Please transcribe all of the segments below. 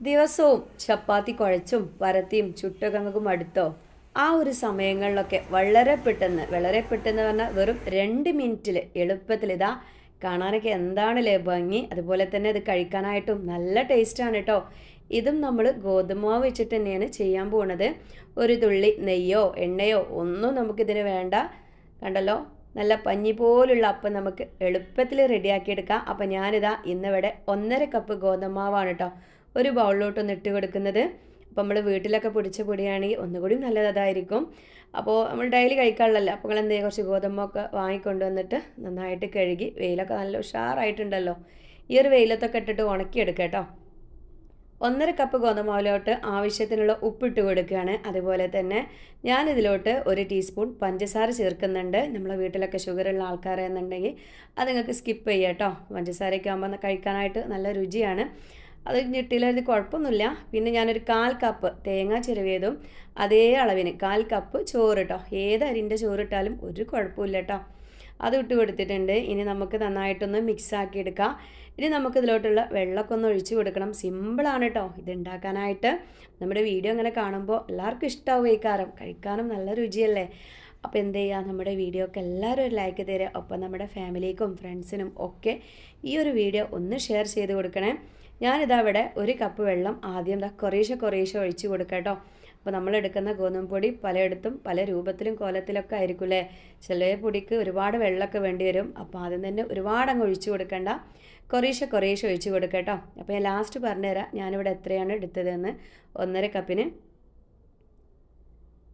ദിവസവും ചപ്പാത്തി കുഴച്ചും പരത്തിയും ചുട്ടുകങ്ങും അടുത്തോ. ആ ഒരു സമയങ്ങളിലൊക്കെ വളരെ പെട്ടെന്ന് വളരെ പെട്ടെന്ന് പറഞ്ഞാൽ വെറും രണ്ട് മിനിറ്റിൽ എളുപ്പത്തിൽ ഇതാ കാണാനൊക്കെ എന്താണല്ലേ ഭംഗി. അതുപോലെ തന്നെ ഇത് കഴിക്കാനായിട്ടും നല്ല ടേസ്റ്റാണ് കേട്ടോ ഇതും നമ്മൾ ഗോതമാവ് വെച്ചിട്ട് തന്നെയാണ് ചെയ്യാൻ പോകുന്നത് ഒരു തുള്ളി നെയ്യോ എണ്ണയോ ഒന്നും നമുക്കിതിന് വേണ്ട. കണ്ടല്ലോ? നല്ല പഞ്ഞി പോലുള്ള അപ്പം നമുക്ക് എളുപ്പത്തിൽ റെഡിയാക്കിയെടുക്കാം അപ്പം ഞാനിതാ ഇന്നിവിടെ ഒന്നര കപ്പ് ഗോതമാവാണ് കേട്ടോ ഒരു ബൗളിലോട്ടൊന്ന് ഇട്ട് കൊടുക്കുന്നത്. അപ്പോൾ നമ്മൾ വീട്ടിലൊക്കെ പൊടിച്ച പൊടിയാണെങ്കിൽ ഒന്നുകൂടി നല്ലതായിരിക്കും അപ്പോൾ നമ്മൾ ഡെയിലി കഴിക്കാനുള്ളല്ലോ അപ്പോൾ നിങ്ങൾ എന്തെങ്കിലും കുറച്ച് ഗോതമ്പൊക്കെ വാങ്ങിക്കൊണ്ട് വന്നിട്ട് നന്നായിട്ട് കഴുകി വെയിലൊക്കെ നല്ല ഉഷാറായിട്ടുണ്ടല്ലോ. ഈ ഒരു വെയിലത്തൊക്കെ ഇട്ടിട്ട് ഉണക്കിയെടുക്കുക കേട്ടോ. ഒന്നര കപ്പ് ഗോതമ്പാവിലോട്ട് ആവശ്യത്തിനുള്ള ഉപ്പിട്ട് കൊടുക്കുകയാണ്. അതുപോലെ തന്നെ ഞാൻ ഞാനിതിലോട്ട് ഒരു ടീസ്പൂൺ പഞ്ചസാര ചേർക്കുന്നുണ്ട്. നമ്മളെ വീട്ടിലൊക്കെ ഷുഗറുള്ള ആൾക്കാരെന്നുണ്ടെങ്കിൽ അത് നിങ്ങൾക്ക് സ്കിപ്പ് ചെയ്യാം കേട്ടോ. പഞ്ചസാരയൊക്കെ ആകുമ്പോൾ കഴിക്കാനായിട്ട് നല്ല രുചിയാണ്. അത് ഞെട്ടിയിലത് കുഴപ്പമൊന്നുമില്ല. പിന്നെ ഞാനൊരു കാൽ കപ്പ് തേങ്ങ ചിരവിയതും അതേ അളവിന് കാൽ കപ്പ് ചോറ് കേട്ടോ ഏത് അരിന്റെ ചോറിട്ടാലും ഒരു കുഴപ്പമില്ല കേട്ടോ അത് ഇട്ട് കൊടുത്തിട്ടുണ്ട്. ഇനി നമുക്ക് നന്നായിട്ടൊന്ന് മിക്സ് ആക്കി എടുക്കാം. ഇനി നമുക്ക് ഇതിലോട്ടുള്ള വെള്ളമൊക്കെ ഒന്ന് ഒഴിച്ച് കൊടുക്കണം. സിമ്പിളാണ് കേട്ടോ ഇത് ഉണ്ടാക്കാനായിട്ട്. നമ്മുടെ വീഡിയോ അങ്ങനെ കാണുമ്പോൾ എല്ലാവർക്കും ഇഷ്ടമാവും ഈ കാരം. കഴിക്കാനും നല്ല രുചിയല്ലേ? അപ്പോൾ എന്ത് ചെയ്യുക നമ്മുടെ വീഡിയോക്ക് എല്ലാവരും ഒരു ലൈക്ക് തരിക ഒപ്പം നമ്മുടെ ഫാമിലിക്കും ഫ്രണ്ട്സിനും ഒക്കെ ഈ ഒരു വീഡിയോ ഒന്ന് ഷെയർ ചെയ്ത് കൊടുക്കണേ. ഞാനിതാ ഇവിടെ ഒരു കപ്പ് വെള്ളം ആദ്യം ഇതാ കുറേശ്ശെ കുറേശ്ശെ ഒഴിച്ച് കൊടുക്കട്ടോ കേട്ടോ അപ്പോൾ നമ്മളെടുക്കുന്ന ഗോതമ്പ് പൊടി പലയിടത്തും പല രൂപത്തിലും കോലത്തിലൊക്കെ ആയിരിക്കും അല്ലേ ചില പൊടിക്ക് ഒരുപാട് വെള്ളമൊക്കെ വേണ്ടി വരും. അപ്പോൾ ആദ്യം തന്നെ ഒരുപാട് അങ്ങ് ഒഴിച്ചു കൊടുക്കണ്ട. കുറേശ്ശെ കുറേശ്ശെ ഒഴിച്ച് കൊടുക്കട്ടോ കേട്ടോ അപ്പോൾ ഞാൻ ലാസ്റ്റ് പറഞ്ഞുതരാം. ഞാനിവിടെ എത്രയാണ് എടുത്തതെന്ന്. ഒന്നര കപ്പിന്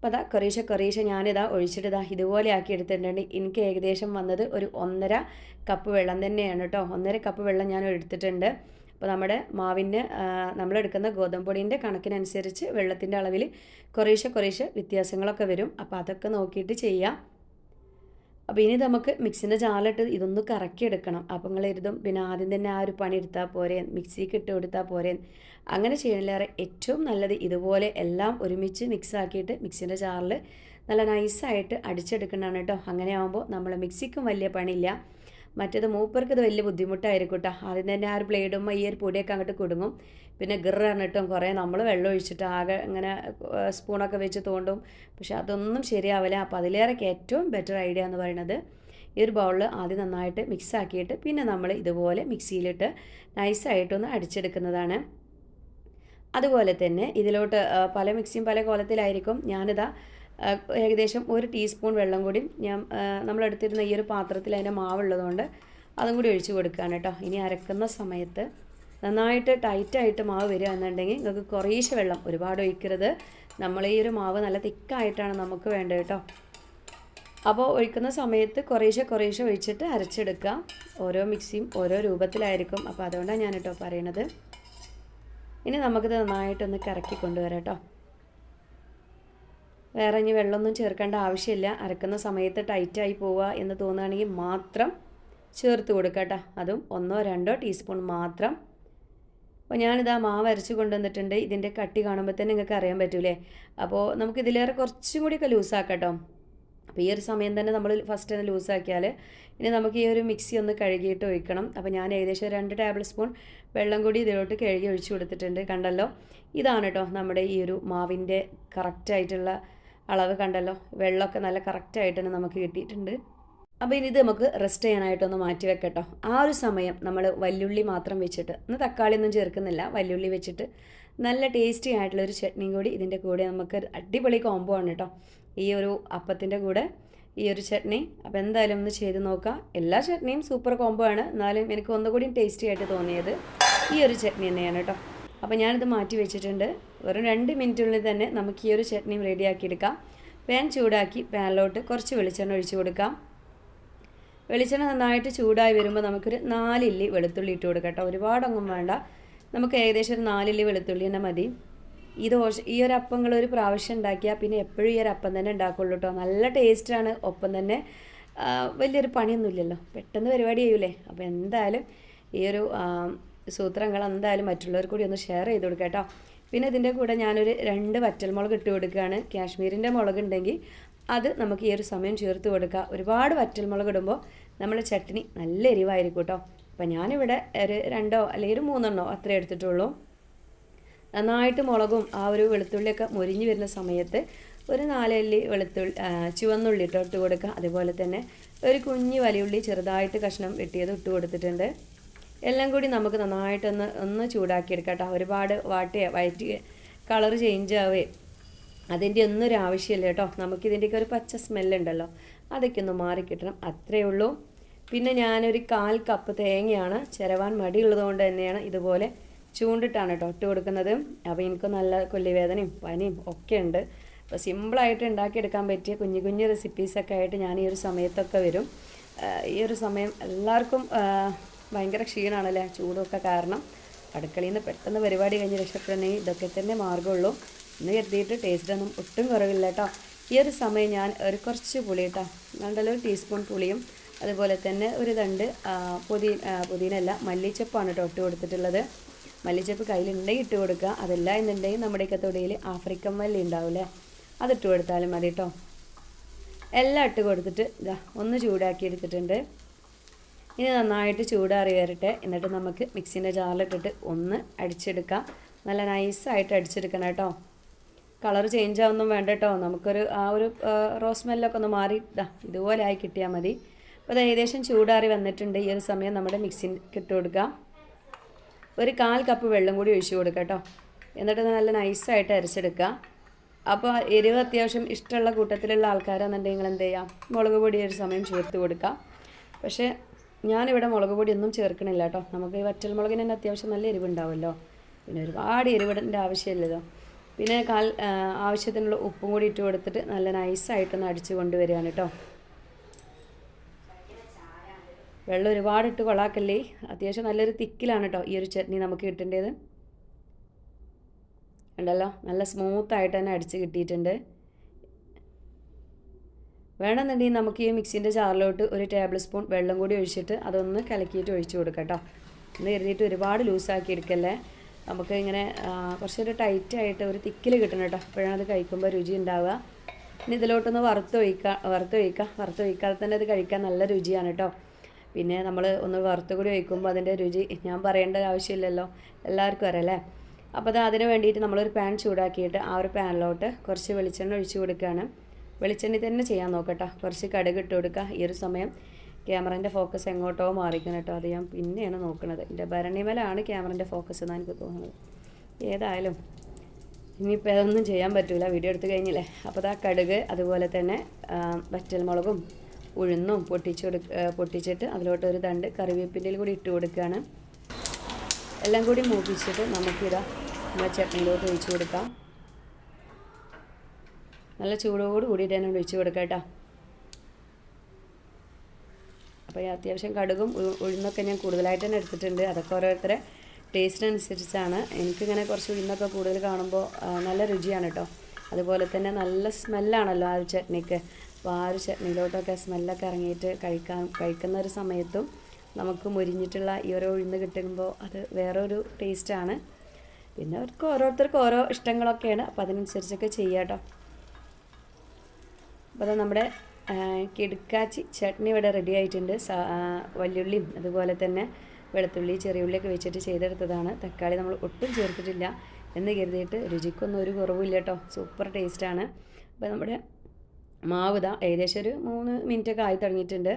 അപ്പോൾ അതാ കറീശ കുറേശ്ശെ ഞാനിതാ ഒഴിച്ചിട്ട് ഇതാ ഇതുപോലെ ആക്കി എടുത്തിട്ടുണ്ട് എനിക്ക് ഏകദേശം വന്നത് ഒരു ഒന്നര കപ്പ് വെള്ളം തന്നെയാണ് കേട്ടോ ഒന്നര കപ്പ് വെള്ളം ഞാൻ എടുത്തിട്ടുണ്ട്. അപ്പോൾ നമ്മുടെ മാവിന് നമ്മളെടുക്കുന്ന ഗോതമ്പ് പൊടിന്റെ കണക്കിനനുസരിച്ച് വെള്ളത്തിന്റെ അളവിൽ കുറേശ്ശെ കുറേശ്ശെ വ്യത്യാസങ്ങളൊക്കെ വരും. അപ്പോൾ അതൊക്കെ നോക്കിയിട്ട് ചെയ്യാം. അപ്പോൾ ഇനി നമുക്ക് മിക്സിന്റെ ചാലിട്ട് ഇതൊന്ന് കറക്കി എടുക്കണം അപ്പോൾ നിങ്ങൾ എഴുതും പിന്നെ ആദ്യം തന്നെ ആ ഒരു പണി എടുത്താൽ പോരെ മിക്സിക്ക് ഇട്ട് കൊടുത്താൽ പോരെ. അങ്ങനെ ചെയ്യണില്ലേറെ ഏറ്റവും നല്ലത് ഇതുപോലെ എല്ലാം ഒരുമിച്ച് മിക്സ് ആക്കിയിട്ട് മിക്സിന്റെ ചാറിൽ നല്ല നൈസായിട്ട് അടിച്ചെടുക്കണമാണ് കേട്ടോ. അങ്ങനെ ആകുമ്പോൾ നമ്മൾ മിക്സിക്കും വലിയ പണിയില്ല. മറ്റേത് മൂപ്പർക്ക് ഇത് വലിയ ബുദ്ധിമുട്ടായിരിക്കും കേട്ടോ ആദ്യം തന്നെ ആ ഒരു പ്ലേഡും ഈ ഒരു പൊടിയൊക്കെ അങ്ങോട്ട് കുടുങ്ങും. പിന്നെ ഗിറിറങ്ങിട്ടും കുറേ നമ്മൾ വെള്ളം ഒഴിച്ചിട്ട് ആകെ ഇങ്ങനെ സ്പൂണൊക്കെ വെച്ച് തോണ്ടും. പക്ഷെ അതൊന്നും ശരിയാവില്ല. അപ്പോൾ അതിലേറെക്ക് ഏറ്റവും ബെറ്റർ ഐഡിയ എന്ന് പറയുന്നത് ഈ ഒരു ബൗളിൽ ആദ്യം നന്നായിട്ട് മിക്സ് ആക്കിയിട്ട് പിന്നെ നമ്മൾ ഇതുപോലെ മിക്സിയിലിട്ട് നൈസായിട്ടൊന്ന് അടിച്ചെടുക്കുന്നതാണ്. അതുപോലെ തന്നെ ഇതിലോട്ട് പല മിക്സിയും പല കോലത്തിലായിരിക്കും. ഞാനിതാ ഏകദേശം ഒരു ടീസ്പൂൺ വെള്ളം കൂടി ഞാൻ നമ്മളെടുത്തിരുന്ന ഈ ഒരു പാത്രത്തിൽ അതിന്റെ മാവുള്ളതുകൊണ്ട് അതും കൂടി ഒഴിച്ച് കൊടുക്കുകയാണ് കേട്ടോ. ഇനി അരക്കുന്ന സമയത്ത് നന്നായിട്ട് ടൈറ്റായിട്ട് മാവ് വരിക എന്നുണ്ടെങ്കിൽ നിങ്ങൾക്ക് കുറേശ്ശെ വെള്ളം ഒരുപാട് ഒഴിക്കരുത്. നമ്മൾ ഈ ഒരു മാവ് നല്ല തിക്കായിട്ടാണ് നമുക്ക് വേണ്ടത് കേട്ടോ. അപ്പോൾ ഒഴിക്കുന്ന സമയത്ത് കുറേശ്ശെ കുറേശ്ശെ ഒഴിച്ചിട്ട് അരച്ചെടുക്കുക ഓരോ മിക്സിയും ഓരോ രൂപത്തിലായിരിക്കും. അപ്പോൾ അതുകൊണ്ടാണ് ഞാൻ കേട്ടോ പറയണത്. ഇനി നമുക്കിത് നന്നായിട്ടൊന്ന് കറക്കി കൊണ്ടുവരാം കേട്ടോ. വേറെ ഇനി വെള്ളമൊന്നും ചേർക്കേണ്ട ആവശ്യമില്ല. അരക്കുന്ന സമയത്ത് ടൈറ്റായി പോവുക എന്ന് തോന്നുകയാണെങ്കിൽ മാത്രം ചേർത്ത് കൊടുക്കുക അതും ഒന്നോ രണ്ടോ ടീസ്പൂൺ മാത്രം. അപ്പോൾ ഞാനിതാ മാവ് അരച്ച് കൊണ്ടുവന്നിട്ടുണ്ട്. ഇതിന്റെ കട്ടി കാണുമ്പോൾ തന്നെ നിങ്ങൾക്ക് അറിയാൻ പറ്റൂലേ. അപ്പോൾ നമുക്ക് ഇതിലേറെ കുറച്ചും കൂടിയൊക്കെ ലൂസാക്കട്ടോ കേട്ടോ. അപ്പോൾ ഈ ഒരു സമയം തന്നെ നമ്മൾ ഫസ്റ്റ് തന്നെ ലൂസാക്കിയാൽ ഇനി നമുക്ക് ഈ ഒരു മിക്സി ഒന്ന് കഴുകിയിട്ട് ഒഴിക്കണം. അപ്പോൾ ഞാൻ ഏകദേശം രണ്ട് ടേബിൾ സ്പൂൺ വെള്ളം കൂടി ഇതിലോട്ട് കഴുകി ഒഴിച്ചു കൊടുത്തിട്ടുണ്ട്. കണ്ടല്ലോ? ഇതാണ് കേട്ടോ നമ്മുടെ ഈ ഒരു മാവിന്റെ കറക്റ്റായിട്ടുള്ള അളവ് കണ്ടല്ലോ. വെള്ളമൊക്കെ നല്ല കറക്റ്റായിട്ടാണ് നമുക്ക് കിട്ടിയിട്ടുണ്ട്. അപ്പോൾ ഇനി ഇത് നമുക്ക് റെസ്റ്റ് ചെയ്യാനായിട്ടൊന്ന് മാറ്റി വെക്കട്ടോ. ആ ഒരു സമയം നമ്മൾ വല്യുള്ളി മാത്രം വെച്ചിട്ട് ഇന്ന് തക്കാളി ഒന്നും ചേർക്കുന്നില്ല. വല്യുള്ളി വെച്ചിട്ട് നല്ല ടേസ്റ്റി ആയിട്ടുള്ളൊരു ചട്നിയും കൂടി ഇതിന്റെ കൂടെ നമുക്ക് അടിപൊളി കോംബോ ആണ് കേട്ടോ ഈ ഒരു അപ്പത്തിന്റെ കൂടെ ഈ ഒരു ചട്നി. അപ്പോൾ എന്തായാലും ഒന്ന് ചെയ്ത് നോക്കാം. എല്ലാ ചട്നിയും സൂപ്പർ കോംബോ ആണ്. എന്നാലും എനിക്ക് ഒന്നുകൂടി ടേസ്റ്റി ആയിട്ട് തോന്നിയത് ഈ ഒരു ചട്നി തന്നെയാണ് കേട്ടോ അപ്പോൾ ഞാനിത് മാറ്റി വെച്ചിട്ടുണ്ട്. വെറും രണ്ട് മിനിറ്റിനുള്ളിൽ തന്നെ നമുക്ക് ഈ ഒരു ചട്നിയും റെഡിയാക്കി എടുക്കാം പാൻ ചൂടാക്കി പാനിലോട്ട് കുറച്ച് വെളിച്ചെണ്ണ ഒഴിച്ചു കൊടുക്കാം. വെളിച്ചെണ്ണ നന്നായിട്ട് ചൂടായി വരുമ്പോൾ നമുക്കൊരു നാലില്ലി വെളുത്തുള്ളി ഇട്ട് കൊടുക്കാം കേട്ടോ. ഒരുപാടൊന്നും വേണ്ട. നമുക്ക് ഏകദേശം ഒരു നാലില്ലി വെളുത്തുള്ളി തന്നെ മതി. ഈ ദോശ ഈ ഒരു അപ്പങ്ങൾ ഒരു പ്രാവശ്യം ഉണ്ടാക്കിയാൽ പിന്നെ എപ്പോഴും ഈ ഒരു അപ്പം തന്നെ ഉണ്ടാക്കുള്ളൂ കേട്ടോ. നല്ല ടേസ്റ്റാണ് ഒപ്പം തന്നെ. വലിയൊരു പണിയൊന്നുമില്ലല്ലോ. പെട്ടെന്ന് പരിപാടി ചെയ്യൂലേ അപ്പോൾ എന്തായാലും ഈ ഒരു സൂത്രങ്ങൾ എന്തായാലും മറ്റുള്ളവർ കൂടി ഒന്ന് ഷെയർ ചെയ്ത് കൊടുക്കുക കേട്ടോ. പിന്നെ ഇതിന്റെ കൂടെ ഞാനൊരു രണ്ട് വറ്റൽമുളക് ഇട്ട് കൊടുക്കുകയാണ്. കാശ്മീരിന്റെ മുളക് ഉണ്ടെങ്കിൽ അത് നമുക്ക് ഈ ഒരു സമയം ചേർത്ത് കൊടുക്കുക ഒരുപാട് വറ്റൽമുളക് ഇടുമ്പോൾ നമ്മുടെ ചട്നി നല്ല എരിവായിരിക്കും കേട്ടോ. അപ്പം ഞാനിവിടെ ഒരു രണ്ടോ അല്ലെങ്കിൽ ഒരു മൂന്നെണ്ണോ അത്രേ എടുത്തിട്ടുള്ളൂ. നന്നായിട്ട് മുളകും ആ ഒരു വെളുത്തുള്ളിയൊക്കെ മുരിഞ്ഞു വരുന്ന സമയത്ത് ഒരു നാലല്ലി വെളുത്തുള്ളി ചുവന്നുള്ളി ഇട്ടോ ഇട്ട് കൊടുക്കുക അതുപോലെ തന്നെ ഒരു കുഞ്ഞ് വലിയുള്ളി ചെറുതായിട്ട് കഷ്ണം വെട്ടിയത് ഇട്ട് കൊടുത്തിട്ടുണ്ട്. എല്ലാം കൂടി നമുക്ക് നന്നായിട്ടൊന്ന് ഒന്ന് ചൂടാക്കിയെടുക്കാം കേട്ടോ. ഒരുപാട് വാട്ടിയ വയറ്റി കളർ ചേഞ്ച് ആവേ അതിന്റെ ഒന്നും ഒരു ആവശ്യമില്ല കേട്ടോ. നമുക്കിതിന്റെയൊക്കെ ഒരു പച്ച സ്മെല്ലുണ്ടല്ലോ അതൊക്കെ ഒന്ന് മാറിക്കിട്ടണം അത്രയേ ഉള്ളൂ. പിന്നെ ഞാനൊരു കാൽ കപ്പ് തേങ്ങയാണ് ചിരവാൻ മടിയുള്ളതുകൊണ്ട് തന്നെയാണ് ഇതുപോലെ ചൂണ്ടിട്ടാണ് കേട്ടോ ഇട്ട് കൊടുക്കുന്നത്. അപ്പോൾ എനിക്ക് നല്ല കൊല്ലിവേദനയും പനിയും ഒക്കെ ഉണ്ട്. അപ്പോൾ സിമ്പിളായിട്ട് ഉണ്ടാക്കിയെടുക്കാൻ പറ്റിയ കുഞ്ഞു കുഞ്ഞു റെസിപ്പീസൊക്കെ ആയിട്ട് ഞാൻ ഈ ഒരു സമയത്തൊക്കെ വരും. ഈ ഒരു സമയം എല്ലാവർക്കും ഭയങ്കര ക്ഷീണമാണല്ലേ ചൂടൊക്കെ കാരണം. അടുക്കളയിൽ നിന്ന് പെട്ടെന്ന് പരിപാടി കഴിഞ്ഞ് രക്ഷപ്പെടണമെങ്കിൽ ഇതൊക്കെ തന്നെ മാർഗമുള്ളൂ. എന്ന് കരുതിയിട്ട് ടേസ്റ്റൊന്നും ഒട്ടും കുറവില്ല കേട്ടോ. ഈ ഒരു സമയം ഞാൻ ഒരു കുറച്ച് പുളി കേട്ടോ. നല്ല ഒരു ടീസ്പൂൺ പുളിയും അതുപോലെ തന്നെ ഒരു തണ്ട് പുതി പുതിനല്ല മല്ലിച്ചപ്പാണ് കേട്ടോ ഇട്ട് കൊടുത്തിട്ടുള്ളത്. മല്ലിച്ചപ്പ് കയ്യിലുണ്ടെങ്കിൽ ഇട്ട് കൊടുക്കുക. അതല്ല എന്നുണ്ടെങ്കിൽ നമ്മുടെയൊക്കെ തൊടിയിൽ ആഫ്രിക്കൻ മല്ലി ഉണ്ടാവില്ലേ? അതിട്ട് കൊടുത്താലും മതി കേട്ടോ. എല്ലാം ഇട്ട് കൊടുത്തിട്ട് ഇതാ ഒന്ന് ചൂടാക്കി എടുത്തിട്ടുണ്ട്. ഇനി നന്നായിട്ട് ചൂടാറി വരട്ടെ. എന്നിട്ട് നമുക്ക് മിക്സിന്റെ ജാറിലിട്ടിട്ട് ഒന്ന് അടിച്ചെടുക്കാം. നല്ല നൈസായിട്ട് അടിച്ചെടുക്കണം കേട്ടോ. കളർ ചേഞ്ച് ആവുന്നും വേണ്ട കേട്ടോ. നമുക്കൊരു ആ ഒരു റോസ് സ്മെല്ലൊക്കെ ഒന്ന് മാറി ഇതാ ഇതുപോലെ ആയി കിട്ടിയാൽ മതി. അപ്പോൾ അത് ഏകദേശം ചൂടാറി വന്നിട്ടുണ്ട്. ഈ ഒരു സമയം നമ്മുടെ മിക്സിക്ക് ഇട്ട് കൊടുക്കാം. ഒരു കാൽ കപ്പ് വെള്ളം കൂടി ഒഴിച്ചു കൊടുക്കുക കേട്ടോ. എന്നിട്ട് നല്ല നൈസായിട്ട് അരച്ചെടുക്കുക. അപ്പോൾ എരിവ് അത്യാവശ്യം ഇഷ്ടമുള്ള കൂട്ടത്തിലുള്ള ആൾക്കാരാണെന്നുണ്ടെങ്കിൽ നിങ്ങൾ എന്ത് ചെയ്യാം മുളക് പൊടി ഒരു സമയം ചേർത്ത് കൊടുക്കുക. പക്ഷേ ഞാനിവിടെ മുളക് പൊടി ഒന്നും ചേർക്കണില്ല കേട്ടോ നമുക്ക് ഈ വറ്റൽ മുളകിന് തന്നെ അത്യാവശ്യം നല്ല എരിവുണ്ടാവുമല്ലോ പിന്നെ ഒരുപാട് എരിവിടേണ്ട ആവശ്യമില്ലല്ലോ. പിന്നെ കാൽ ആവശ്യത്തിനുള്ള ഉപ്പും കൂടി ഇട്ട് കൊടുത്തിട്ട് നല്ല നൈസായിട്ടൊന്ന് അടിച്ച് കൊണ്ടുവരികയാണ് കേട്ടോ വെള്ളം ഒരുപാട് ഇട്ട് കൊള്ളാക്കല്ലേ അത്യാവശ്യം നല്ലൊരു തിക്കിലാണ് കേട്ടോ ഈ ഒരു ചട്നി നമുക്ക് കിട്ടേണ്ടത്. ഉണ്ടല്ലോ നല്ല സ്മൂത്തായിട്ട് തന്നെ അടിച്ച് കിട്ടിയിട്ടുണ്ട്. വേണമെന്നുണ്ടെങ്കിൽ നമുക്ക് ഈ മിക്സിന്റെ ചാറിലോട്ട് ഒരു ടേബിൾ സ്പൂൺ വെള്ളം കൂടി ഒഴിച്ചിട്ട് അതൊന്ന് കലക്കിയിട്ട് ഒഴിച്ചു കൊടുക്കാം കേട്ടോ. എന്ന് കരുതിയിട്ട് ഒരുപാട് ലൂസാക്കി എടുക്കല്ലേ? നമുക്ക് ഇങ്ങനെ കുറച്ചൊരു ടൈറ്റായിട്ട് ഒരു തിക്കിൽ കിട്ടണം കേട്ടോ. അപ്പോഴാണ് അത് കഴിക്കുമ്പോൾ രുചി ഉണ്ടാവുക. ഇനി ഇതിലോട്ടൊന്ന് വറുത്തൊഴിക്കുക വറുത്തൊഴിക്കുക വറുത്തൊഴിക്കാതെ തന്നെ അത് കഴിക്കാൻ നല്ല രുചിയാണ് കേട്ടോ. പിന്നെ നമ്മൾ ഒന്ന് വറുത്ത് കൂടി ഒഴിക്കുമ്പോൾ അതിന്റെ രുചി ഞാൻ പറയേണ്ട ആവശ്യമില്ലല്ലോ. എല്ലാവർക്കും അറിയല്ലേ അപ്പോൾ അത് അതിന് വേണ്ടിയിട്ട് നമ്മളൊരു പാൻ ചൂടാക്കിയിട്ട് ആ ഒരു പാനിലോട്ട് കുറച്ച് വെളിച്ചെണ്ണ ഒഴിച്ചു കൊടുക്കുകയാണ്. വെളിച്ചെണ്ണ തന്നെ ചെയ്യാൻ നോക്കട്ടോ. കുറച്ച് കടുക് ഇട്ട് കൊടുക്കുക ഈ ഒരു സമയം ക്യാമറേന്റെ ഫോക്കസ് എങ്ങോട്ടോ മാറിക്കണം കേട്ടോ. അത് ഞാൻ പിന്നെയാണ് നോക്കുന്നത് എന്റെ ഭരണിമലാണ് ക്യാമറേന്റെ ഫോക്കസ് എന്നാണ് എനിക്ക് തോന്നുന്നത്. ഏതായാലും ഇനിയിപ്പോൾ അതൊന്നും ചെയ്യാൻ പറ്റില്ല വീഡിയോ എടുത്തു കഴിഞ്ഞില്ലേ? അപ്പോൾ ആ കടുക് അതുപോലെ തന്നെ വറ്റൽ മുളകും ഉഴുന്നും പൊട്ടിച്ച് കൊടു പൊട്ടിച്ചിട്ട് അതിലോട്ട് ഒരു തണ്ട് കറിവേപ്പിന്റെ കൂടി ഇട്ട് കൊടുക്കുകയാണ് എല്ലാം കൂടി മൂപ്പിച്ചിട്ട് നമുക്കിതാ നമ്മുടെ ചട്നിയിലോട്ട് ഒഴിച്ചു കൊടുക്കാം. നല്ല ചൂടോട് കൂടിയിട്ട് തന്നെ ഒഴിച്ച് കൊടുക്കാം കേട്ടോ. അപ്പോൾ അത്യാവശ്യം കടുകും ഉഴുന്നൊക്കെ ഞാൻ കൂടുതലായിട്ട് തന്നെ എടുത്തിട്ടുണ്ട്. അതൊക്കെ ഓരോരുത്തരെ ടേസ്റ്റിനനുസരിച്ചാണ് എനിക്കിങ്ങനെ കുറച്ച് ഉഴുന്നൊക്കെ കൂടുതൽ കാണുമ്പോൾ നല്ല രുചിയാണ് കേട്ടോ. അതുപോലെ തന്നെ നല്ല സ്മെല്ലാണല്ലോ ആ ഒരു ചട്നിക്ക്. അപ്പോൾ ആ ഒരു ചട്നിയിലോട്ടൊക്കെ സ്മെല്ലൊക്കെ ഇറങ്ങിയിട്ട് കഴിക്കാൻ കഴിക്കുന്ന ഒരു സമയത്തും നമുക്ക് മുരിഞ്ഞിട്ടുള്ള ഈ ഓരോ ഉഴുന്ന് കിട്ടുമ്പോൾ അത് വേറൊരു ടേസ്റ്റാണ് പിന്നെ അവർക്ക് ഓരോരുത്തർക്കും ഓരോ ഇഷ്ടങ്ങളൊക്കെയാണ്. അപ്പോൾ അതിനനുസരിച്ചൊക്കെ ചെയ്യാം കേട്ടോ. അപ്പോൾ നമ്മുടെ കിടുക്കാച്ചി ചട്നി ഇവിടെ റെഡി ആയിട്ടുണ്ട്. വല്യുള്ളിയും അതുപോലെ തന്നെ വെളുത്തുള്ളി ചെറിയുള്ളിയൊക്കെ വെച്ചിട്ട് ചെയ്തെടുത്തതാണ്. തക്കാളി നമ്മൾ ഒട്ടും ചേർത്തിട്ടില്ല എന്ന് കരുതിയിട്ട് രുചിക്കൊന്നും ഒരു കുറവില്ല കേട്ടോ. സൂപ്പർ ടേസ്റ്റാണ് അപ്പോൾ നമ്മുടെ മാവ് ഇതാ ഏകദേശം ഒരു മൂന്ന് മിനിറ്റൊക്കെ ആയി തുടങ്ങിയിട്ടുണ്ട്.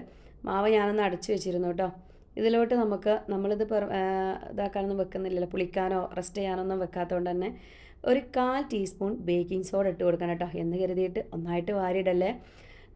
മാവ് ഞാനൊന്ന് അടച്ചു വെച്ചിരുന്നു കേട്ടോ. ഇതിലോട്ട് നമുക്ക് നമ്മളിത് പെർ ഇതാക്കാനൊന്നും വെക്കുന്നില്ലല്ലോ. പുളിക്കാനോ റെസ്റ്റ് ചെയ്യാനോ ഒന്നും വെക്കാത്തതുകൊണ്ട് തന്നെ ഒരു കാൽ ടീസ്പൂൺ ബേക്കിംഗ് സോഡ ഇട്ട് കൊടുക്കണം കേട്ടോ. എന്ന് കരുതിയിട്ട് ഒന്നായിട്ട് വാരിയിടല്ലേ.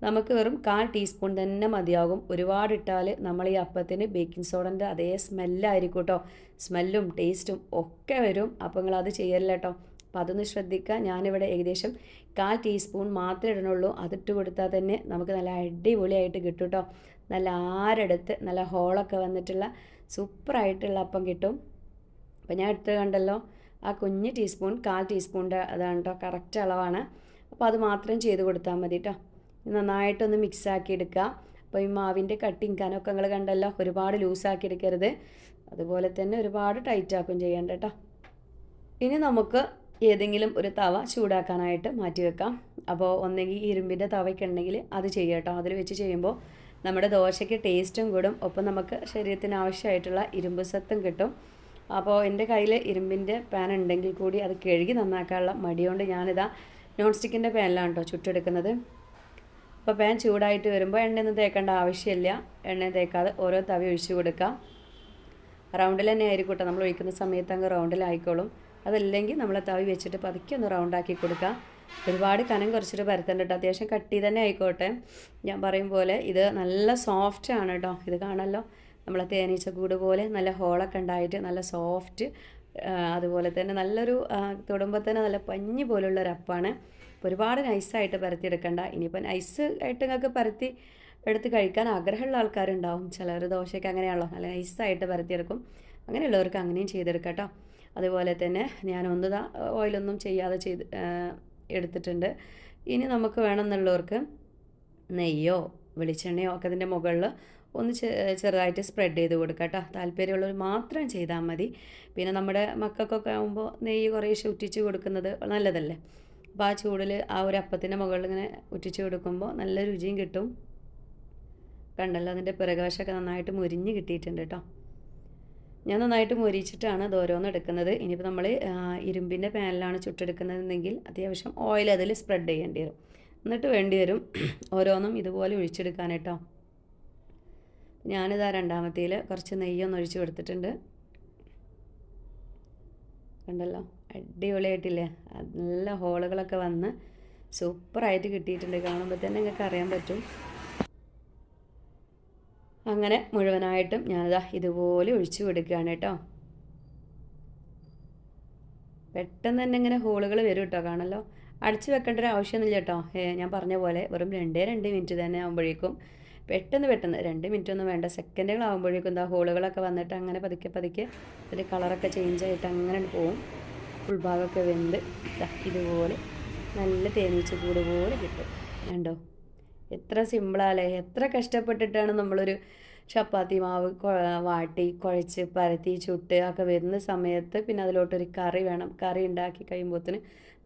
നമുക്ക് വെറും കാൽ ടീസ്പൂൺ തന്നെ മതിയാകും. ഒരുപാട് ഇട്ടാൽ നമ്മൾ ഈ അപ്പത്തിന് ബേക്കിംഗ് സോഡന്റെ അതേ സ്മെല്ലായിരിക്കും കേട്ടോ. സ്മെല്ലും ടേസ്റ്റും ഒക്കെ വരും. അപ്പോൾ നിങ്ങൾ അത് ചെയ്യല്ല കേട്ടോ. അപ്പോൾ അതൊന്ന് ശ്രദ്ധിക്കുക. ഞാനിവിടെ ഏകദേശം കാൽ ടീസ്പൂൺ മാത്രമേ ഇടണുള്ളൂ. അതിട്ട് കൊടുത്താൽ തന്നെ നമുക്ക് നല്ല അടിപൊളിയായിട്ട് കിട്ടും കേട്ടോ. നല്ല ആരെടുത്ത് നല്ല ഹോളൊക്കെ വന്നിട്ടുള്ള സൂപ്പറായിട്ടുള്ള അപ്പം കിട്ടും. അപ്പം ഞാൻ എടുത്ത് കണ്ടല്ലോ ആ കുഞ്ഞ് ടീസ്പൂൺ കാൽ ടീസ്പൂണിന്റെ അതാണ് കറക്റ്റ് അളവാണ്. അപ്പോൾ അത് മാത്രം ചെയ്ത് കൊടുത്താൽ മതി കേട്ടോ നന്നായിട്ടൊന്ന് മിക്സാക്കി എടുക്കുക. അപ്പോൾ ഈ മാവിന്റെ കട്ടിങ് കനമൊക്കെ നിങ്ങൾ കണ്ടല്ലോ ഒരുപാട് ലൂസാക്കി എടുക്കരുത്. അതുപോലെ തന്നെ ഒരുപാട് ടൈറ്റാക്കും ചെയ്യണ്ട കേട്ടോ ഇനി നമുക്ക് ഏതെങ്കിലും ഒരു തവ ചൂടാക്കാനായിട്ട് മാറ്റി വെക്കാം. അപ്പോൾ ഒന്നെങ്കിൽ ഇരുമ്പിന്റെ തവയ്ക്കുണ്ടെങ്കിൽ അത് ചെയ്യാം കേട്ടോ അതിൽ വെച്ച് ചെയ്യുമ്പോൾ നമ്മുടെ ദോശയ്ക്ക് ടേസ്റ്റും കൂടും. ഒപ്പം നമുക്ക് ശരീരത്തിന് ആവശ്യമായിട്ടുള്ള ഇരുമ്പ് സത്തും കിട്ടും. അപ്പോൾ എന്റെ കയ്യിൽ ഇരുമ്പിന്റെ പാൻ ഉണ്ടെങ്കിൽ കൂടി അത് കഴുകി നന്നാക്കാനുള്ള മടിയോണ്ട് ഞാനിതാ നോൺ സ്റ്റിക്കിന്റെ പാനിലാണ് കേട്ടോ ചുട്ടെടുക്കുന്നത്. അപ്പോൾ പാൻ ചൂടായിട്ട് വരുമ്പോൾ എണ്ണയൊന്നും തേക്കേണ്ട ആവശ്യമില്ല. എണ്ണ തേക്കാതെ ഓരോ തവി ഒഴിച്ചു കൊടുക്കാം. റൗണ്ടിൽ തന്നെ ആയിരിക്കും കേട്ടോ നമ്മൾ ഒഴിക്കുന്ന സമയത്ത് അങ്ങ് റൗണ്ടിലായിക്കോളും അതല്ലെങ്കിൽ നമ്മൾ തവി വെച്ചിട്ട് പതുക്കെ ഒന്ന് റൗണ്ടാക്കി കൊടുക്കാം. ഒരുപാട് കനം കുറച്ചിട്ട് പരത്തണ്ട കേട്ടോ അത്യാവശ്യം കട്ടി തന്നെ ആയിക്കോട്ടെ. ഞാൻ പറയും പോലെ ഇത് നല്ല സോഫ്റ്റ് ആണ് കേട്ടോ ഇത് കാണല്ലോ നമ്മളെ തേനീച്ച കൂട് പോലെ നല്ല ഹോളൊക്കെ ഉണ്ടായിട്ട് നല്ല സോഫ്റ്റ് അതുപോലെ തന്നെ നല്ലൊരു തൊടുമ്പോൾ തന്നെ നല്ല പഞ്ഞി പോലുള്ള ഒരു അപ്പാണ്. അപ്പോൾ ഒരുപാട് നൈസായിട്ട് പരത്തിയെടുക്കണ്ട. ഇനിയിപ്പോൾ നൈസ് ആയിട്ട് നിങ്ങൾക്ക് പരത്തി എടുത്ത് കഴിക്കാൻ ആഗ്രഹമുള്ള ആൾക്കാരുണ്ടാവും. ചിലർ ദോശയൊക്കെ അങ്ങനെയാണല്ലോ. നല്ല നൈസായിട്ട് പരത്തിയെടുക്കും. അങ്ങനെയുള്ളവർക്ക് അങ്ങനെയും ചെയ്തെടുക്കാം കേട്ടോ അതുപോലെ തന്നെ ഞാൻ ഒന്നുതാ ഓയിലൊന്നും ചെയ്യാതെ ചെയ്ത് എടുത്തിട്ടുണ്ട്. ഇനി നമുക്ക് വേണമെന്നുള്ളവർക്ക് നെയ്യോ വെളിച്ചെണ്ണയോ ഒക്കെ അതിന്റെ മുകളിൽ ഒന്ന് ചെറുതായിട്ട് സ്പ്രെഡ് ചെയ്ത് കൊടുക്കുക കേട്ടോ. താല്പര്യമുള്ളവർ മാത്രം ചെയ്താൽ മതി. പിന്നെ നമ്മുടെ മക്കൾക്കൊക്കെ ആകുമ്പോൾ നെയ്യ് കുറേശ്ശെ ഉറ്റിച്ച് കൊടുക്കുന്നത് നല്ലതല്ലേ? അപ്പോൾ ആ ചൂടിൽ ആ ഒരു അപ്പത്തിന്റെ മുകളിൽ ഇങ്ങനെ ഉറ്റിച്ച് കൊടുക്കുമ്പോൾ നല്ല രുചിയും കിട്ടും. കണ്ടല്ലോ അതിന്റെ പിറകുവശമൊക്കെ നന്നായിട്ട് മുരിഞ്ഞ് കിട്ടിയിട്ടുണ്ട് കേട്ടോ. ഞാൻ നന്നായിട്ട് മുരിച്ചിട്ടാണ് ഇത് ഓരോന്നും എടുക്കുന്നത്. ഇനിയിപ്പോൾ നമ്മൾ ഇരുമ്പിന്റെ പാനിലാണ് ചുട്ടെടുക്കുന്നതെങ്കിൽ അത്യാവശ്യം ഓയിൽ അതിൽ സ്പ്രെഡ് ചെയ്യേണ്ടി വരും. എന്നിട്ട് വേണ്ടി വരും ഓരോന്നും ഇതുപോലെ ഒഴിച്ചെടുക്കാൻ കേട്ടോ. ഞാനിതാ രണ്ടാമത്തേൽ കുറച്ച് നെയ്യൊന്ന് ഒഴിച്ച് കൊടുത്തിട്ടുണ്ട്. കണ്ടല്ലോ? അടിപൊളിയായിട്ടില്ലേ? നല്ല ഹോളുകളൊക്കെ വന്ന് സൂപ്പറായിട്ട് കിട്ടിയിട്ടുണ്ട്. കാണുമ്പോൾ തന്നെ നിങ്ങൾക്ക് അറിയാൻ പറ്റും. അങ്ങനെ മുഴുവനായിട്ടും ഞാനിതാ ഇതുപോലെ ഒഴിച്ചു കൊടുക്കുകയാണ് കേട്ടോ. പെട്ടെന്ന് തന്നെ ഇങ്ങനെ ഹോളുകൾ വരും കേട്ടോ കാണല്ലോ അടച്ചു വെക്കേണ്ട ഒരു ആവശ്യമൊന്നുമില്ല കേട്ടോ. ഞാൻ പറഞ്ഞ പോലെ വെറും രണ്ടേ രണ്ട് മിനിറ്റ് തന്നെ ആകുമ്പോഴേക്കും പെട്ടെന്ന് പെട്ടെന്ന് രണ്ട് മിനിറ്റ് ഒന്നും വേണ്ട സെക്കൻഡുകളാകുമ്പോഴേക്കും എന്താ ഹോളുകളൊക്കെ വന്നിട്ട് അങ്ങനെ പതുക്കെ പതുക്കെ അതിൽ കളറൊക്കെ ചേഞ്ച് ആയിട്ട് അങ്ങനെ പോവും. ഉൾഭാഗമൊക്കെ വെന്ത് ഇതുപോലെ നല്ല തേനീച്ച കൂട് പോലെ കിട്ടും. കണ്ടോ? എത്ര സിമ്പിളാല്ലേ എത്ര കഷ്ടപ്പെട്ടിട്ടാണ് നമ്മളൊരു ചപ്പാത്തി മാവ് വാട്ടി കുഴച്ച് പരത്തി ചുട്ട് ഒക്കെ വരുന്ന സമയത്ത് പിന്നെ അതിലോട്ടൊരു കറി വേണം. കറി ഉണ്ടാക്കി കഴിയുമ്പോഴത്തേന്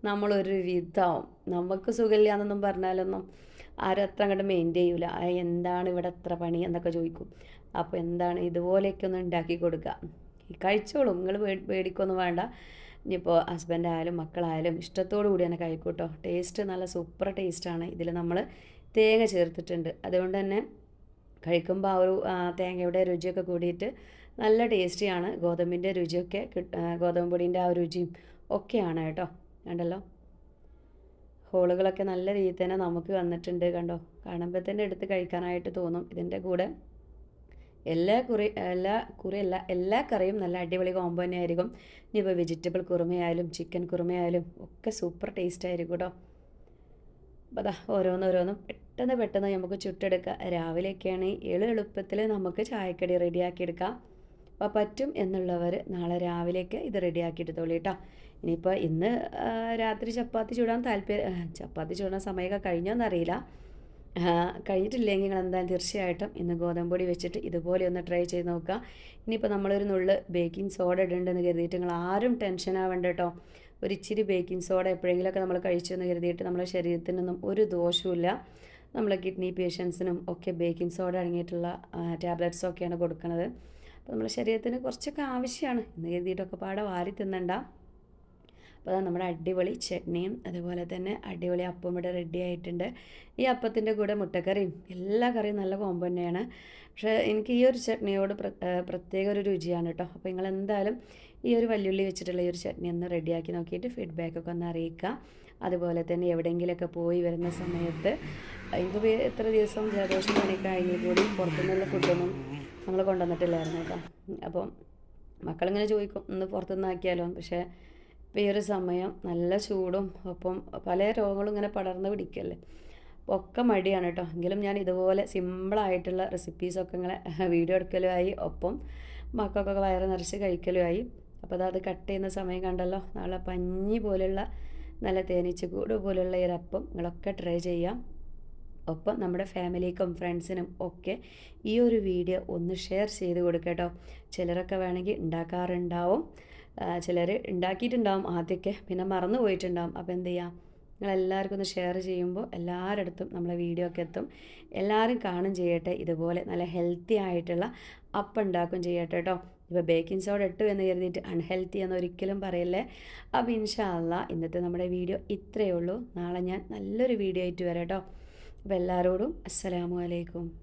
നമ്മളൊരു വിധാവും. നമുക്ക് സുഖമില്ല എന്നൊന്നും പറഞ്ഞാലൊന്നും ആരും അത്ര അങ്ങോട്ട് മെയിന്റെയിൻ ചെയ്യൂല. എന്താണ് ഇവിടെ എത്ര പണി? എന്നൊക്കെ ചോദിക്കും. അപ്പോൾ എന്താണ് ഇതുപോലെയൊക്കെ ഒന്ന് ഉണ്ടാക്കി കൊടുക്കുക. കഴിച്ചോളും. നിങ്ങൾ പേടിക്കൊന്നും വേണ്ട. ഇനിയിപ്പോൾ ഹസ്ബൻഡായാലും മക്കളായാലും ഇഷ്ടത്തോടു കൂടി തന്നെ കഴിക്കൂട്ടോ ടേസ്റ്റ് നല്ല സൂപ്പർ ടേസ്റ്റാണ് ഇതിൽ നമ്മൾ തേങ്ങ ചേർത്തിട്ടുണ്ട്. അതുകൊണ്ട് തന്നെ കഴിക്കുമ്പോൾ ആ ഒരു തേങ്ങയുടെ രുചിയൊക്കെ കൂടിയിട്ട് നല്ല ടേസ്റ്റിയാണ് ഗോതമ്പിന്റെ രുചിയൊക്കെ ഗോതമ്പ് പൊടിന്റെ ആ രുചിയും ഒക്കെയാണ് കേട്ടോ. കണ്ടല്ലോ? ഹോളുകളൊക്കെ നല്ല രീതിയിൽ തന്നെ നമുക്ക് വന്നിട്ടുണ്ട് കണ്ടോ? കാണുമ്പോൾ തന്നെ എടുത്ത് കഴിക്കാനായിട്ട് തോന്നും. ഇതിന്റെ കൂടെ എല്ലാ കുറി എല്ലാ കുറി അല്ല എല്ലാ കറിയും നല്ല അടിപൊളി കോമ്പോ തന്നെ ആയിരിക്കും. ഇനിയിപ്പോൾ വെജിറ്റബിൾ കുറുമയായാലും ചിക്കൻ കുറുമയായാലും ഒക്കെ സൂപ്പർ ടേസ്റ്റ് ആയിരിക്കും കേട്ടോ. അപ്പോൾ അതാ ഓരോന്നോരോന്നും പെട്ടെന്ന് പെട്ടെന്ന് നമുക്ക് ചുട്ടെടുക്കാം. രാവിലെയൊക്കെയാണ് എളു എളുപ്പത്തിൽ നമുക്ക് ചായക്കടി റെഡിയാക്കിയെടുക്കാം. അപ്പോൾ പറ്റും എന്നുള്ളവർ നാളെ രാവിലേക്ക് ഇത് റെഡിയാക്കി എടുത്തോളൂ കേട്ടോ ഇനിയിപ്പോൾ ഇന്ന് രാത്രി ചപ്പാത്തി ചൂടാൻ താല്പര്യം ചപ്പാത്തി ചൂടാൻ സമയമൊക്കെ കഴിഞ്ഞോന്നറിയില്ല കഴിഞ്ഞിട്ടില്ലെങ്കിൽ നിങ്ങൾ എന്തായാലും തീർച്ചയായിട്ടും ഇന്ന് ഗോതമ്പൊടി വെച്ചിട്ട് ഇതുപോലെ ഒന്ന് ട്രൈ ചെയ്ത് നോക്കുക. ഇനിയിപ്പോൾ നമ്മളൊരു നുള്ള് ബേക്കിംഗ് സോഡ ഇടണ്ടെന്ന് കരുതിയിട്ട് നിങ്ങൾ ആരും ടെൻഷൻ ആവേണ്ട കേട്ടോ ഒരു ഇച്ചിരി ബേക്കിംഗ് സോഡ എപ്പോഴെങ്കിലുമൊക്കെ നമ്മൾ കഴിച്ചു എന്ന് കരുതിയിട്ട് നമ്മുടെ ശരീരത്തിനൊന്നും ഒരു ദോഷവുമില്ല. നമ്മളെ കിഡ്നി പേഷ്യൻസിനും ഒക്കെ ബേക്കിംഗ് സോഡ അടങ്ങിയിട്ടുള്ള ടാബ്ലറ്റ്സ് ഒക്കെയാണ് കൊടുക്കുന്നത് അപ്പോൾ നമ്മുടെ ശരീരത്തിന് കുറച്ചൊക്കെ ആവശ്യമാണ് എന്ന് കരുതിയിട്ടൊക്കെ പാടെ വാരി തിന്നണ്ട. അപ്പോൾ അതാണ് നമ്മുടെ അടിപൊളി ചട്നിയും അതുപോലെ തന്നെ അടിപൊളി അപ്പം ഇവിടെ റെഡി ആയിട്ടുണ്ട്. ഈ അപ്പത്തിന്റെ കൂടെ മുട്ടക്കറിയും എല്ലാ കറിയും നല്ല കോമ്പോ തന്നെയാണ്. പക്ഷേ എനിക്ക് ഈ ഒരു ചട്നിയോട് പ്രത്യേക ഒരു രുചിയാണ് കേട്ടോ. അപ്പോൾ നിങ്ങൾ എന്തായാലും ഈ ഒരു വല്യുള്ളി വെച്ചിട്ടുള്ള ഈ ഒരു ചട്നി ഒന്ന് റെഡിയാക്കി നോക്കിയിട്ട് ഫീഡ്ബാക്കൊക്കെ ഒന്ന് അറിയിക്കുക. അതുപോലെ തന്നെ എവിടെയെങ്കിലുമൊക്കെ പോയി വരുന്ന സമയത്ത് എനിക്ക് എത്ര ദിവസം ജലദോഷം പണിക്കായെങ്കിൽ കൂടി പുറത്തുനിന്നുള്ള ഫുഡൊന്നും നമ്മൾ കൊണ്ടുവന്നിട്ടില്ലായിരുന്നു കേട്ടോ. അപ്പം മക്കളിങ്ങനെ ചോദിക്കും ഒന്ന് പുറത്തുനിന്ന് ആക്കിയാലോ? പക്ഷേ ഇപ്പോൾ ഈ ഒരു സമയം നല്ല ചൂടും ഒപ്പം പല രോഗങ്ങളും ഇങ്ങനെ പടർന്ന് പിടിക്കല്ലേ. ഒക്കെ മടിയാണ് കേട്ടോ. എങ്കിലും ഞാൻ ഇതുപോലെ സിമ്പിളായിട്ടുള്ള റെസിപ്പീസൊക്കെ ഇങ്ങനെ വീഡിയോ എടുക്കലുമായി ഒപ്പം മക്കൾക്കൊക്കെ വയറ് നിറച്ച് കഴിക്കലുമായി അപ്പോൾ അത് കട്ട് ചെയ്യുന്ന സമയം കണ്ടല്ലോ. നാളെ പഞ്ഞി പോലുള്ള നല്ല തേനീച്ചക്കൂട് പോലുള്ള ഈ അപ്പം നിങ്ങളൊക്കെ ട്രൈ ചെയ്യാം. ഒപ്പം നമ്മുടെ ഫാമിലിക്കും ഫ്രണ്ട്സിനും ഒക്കെ ഈ ഒരു വീഡിയോ ഒന്ന് ഷെയർ ചെയ്ത് കൊടുക്കട്ടോ ചിലരൊക്കെ വേണമെങ്കിൽ ഉണ്ടാക്കാറുണ്ടാവും. ചിലർ ഉണ്ടാക്കിയിട്ടുണ്ടാവും ആദ്യമൊക്കെ പിന്നെ മറന്നു പോയിട്ടുണ്ടാവും. അപ്പോൾ എന്ത് ചെയ്യാം? നിങ്ങളെല്ലാവർക്കും ഒന്ന് ഷെയർ ചെയ്യുമ്പോൾ എല്ലാവരുടെ അടുത്തും നമ്മളെ വീഡിയോ ഒക്കെ എത്തും. എല്ലാവരും കാണും ചെയ്യട്ടെ. ഇതുപോലെ നല്ല ഹെൽത്തി ആയിട്ടുള്ള അപ്പം ഉണ്ടാക്കും ചെയ്യട്ടെ കേട്ടോ. ഇപ്പോൾ ബേക്കിംഗ് സോഡ ഇട്ടു എന്ന് കരുതിയിട്ട് അൺഹെൽത്തി എന്ന് ഒരിക്കലും പറയല്ലേ? അപ്പോൾ ഇൻഷാല്ല ഇന്നത്തെ നമ്മുടെ വീഡിയോ ഇത്രയേ ഉള്ളൂ. നാളെ ഞാൻ നല്ലൊരു വീഡിയോ ആയിട്ട് വരാം കേട്ടോ. അപ്പോൾ എല്ലാവരോടും അസ്സലാമു അലൈക്കും.